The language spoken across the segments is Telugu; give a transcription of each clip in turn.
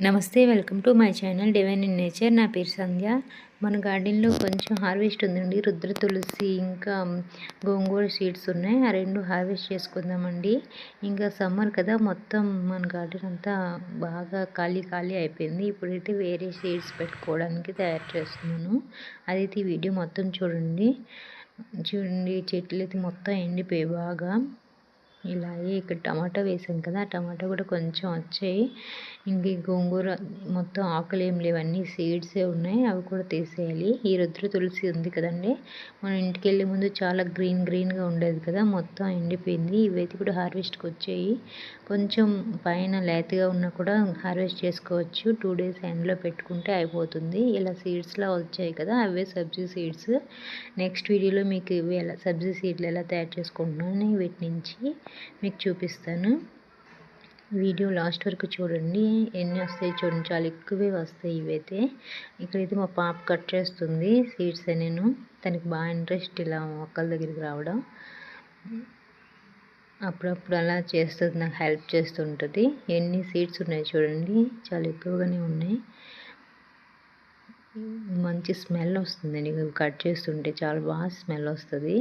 నమస్తే welcome to my channel divine in nature. నా పేరు సంధ్య. మన గార్డెన్లో కొంచెం హార్వెస్ట్ ఉందండి. రుద్ర తులసి ఇంకా గోంగూర సీడ్స్ ఉన్నాయి. ఆ రెండు హార్వెస్ట్ చేసుకుందామండి. ఇంకా సమ్మర్ కదా మొత్తం మన గార్డెన్ అంతా బాగా ఖాళీ ఖాళీ అయిపోయింది. ఇప్పుడైతే వేరే సీడ్స్ పెట్టుకోవడానికి తయారు చేస్తున్నాను. అదైతే ఈ వీడియో మొత్తం చూడండి. చూడండి చెట్లు అయితే మొత్తం ఎండిపోయి బాగా. ఇలాగే ఇక్కడ టమాటా వేసాం కదా ఆ టమాటా కూడా కొంచెం వచ్చాయి. ఇంక గోంగూర మొత్తం ఆకులు ఏం లేవు అన్నీ సీడ్సే ఉన్నాయి అవి కూడా తీసేయాలి. ఈ రుద్ర తులసి ఉంది కదండి మన ఇంటికి వెళ్ళే ముందు చాలా గ్రీన్ గ్రీన్గా ఉండేది కదా మొత్తం ఎండిపోయింది. ఇవైతే కూడా హార్వెస్ట్కి వచ్చాయి. కొంచెం పైన లేతగా ఉన్నా కూడా హార్వెస్ట్ చేసుకోవచ్చు. టూ డేస్ ఎండ్లో పెట్టుకుంటే అయిపోతుంది. ఇలా సీడ్స్లా వచ్చాయి కదా అవే సబ్జీ సీడ్స్ నెక్స్ట్ వీడియోలో మీకు ఇవి ఎలా సబ్జీ సీడ్లు ఎలా తయారు చేసుకుంటున్నాను వీటి నుంచి మీకు చూపిస్తాను. వీడియో లాస్ట్ వరకు చూడండి. ఎన్ని వస్తాయి చూడండి. చాలా ఎక్కువే వస్తాయి ఇవైతే. ఇక్కడైతే మా పాప కట్ చేస్తుంది సీడ్స్ నేను తనకి బాగా ఇంట్రెస్ట్ ఇలా మొక్కల దగ్గరికి రావడం. అప్పుడప్పుడు అలా చేస్తుంది. నాకు హెల్ప్ చేస్తుంటుంది. ఎన్ని సీడ్స్ ఉన్నాయి చూడండి. చాలా ఎక్కువగానే ఉన్నాయి. మంచి స్మెల్ వస్తుందండి. కట్ చేస్తుంటే చాలా బాగా స్మెల్ వస్తుంది.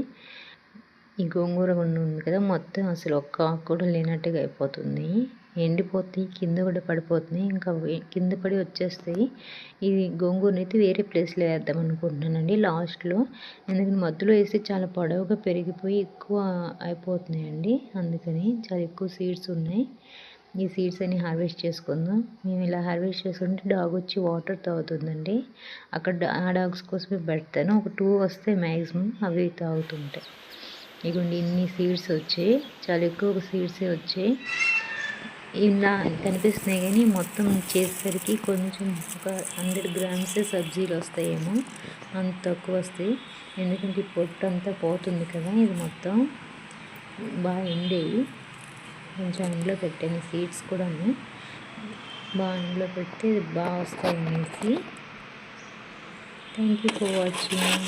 ఈ గోంగూర గుండు ఉంది కదా మొత్తం అసలు ఒక్క ఆకు కూడా లేనట్టుగా అయిపోతుంది. ఎండిపోతాయి కింద కూడా పడిపోతున్నాయి ఇంకా కింద పడి వచ్చేస్తాయి ఇది గోంగూరని అయితే వేరే ప్లేస్లో వేద్దాం అనుకుంటున్నానండి లాస్ట్లో. ఎందుకంటే మధ్యలో వేస్తే చాలా పొడవుగా పెరిగిపోయి ఎక్కువ అయిపోతున్నాయండి. అందుకని చాలా ఎక్కువ సీడ్స్ ఉన్నాయి. ఈ సీడ్స్ అన్ని హార్వెస్ట్ చేసుకుందాం. మేము ఇలా హార్వెస్ట్ చేసుకుంటే డాగ్ వచ్చి వాటర్ తాగుతుందండి. అక్కడ ఆ డాగ్స్ కోసమే పెడతాను. ఒక టూ వస్తే మ్యాక్సిమం అవి తాగుతుంటాయి ఇగోండి ఇన్ని సీడ్స్ వచ్చాయి. చాలా ఎక్కువ సీడ్సే వచ్చాయి. ఇలా కనిపిస్తున్నాయి కానీ మొత్తం చేసేసరికి కొంచెం ఒక హండ్రెడ్ గ్రామ్స్ సబ్జీలు వస్తాయేమో. అంత తక్కువ వస్తాయి. ఎందుకంటే పొట్టు అంతా పోతుంది కదా ఇది మొత్తం బాగా ఎండేవి కొంచెం ఎండలో పెట్టాను సీడ్స్ కూడా బాగా ఎండలో పెడితే బాగా వస్తాయి అనేసి. Thank you for watching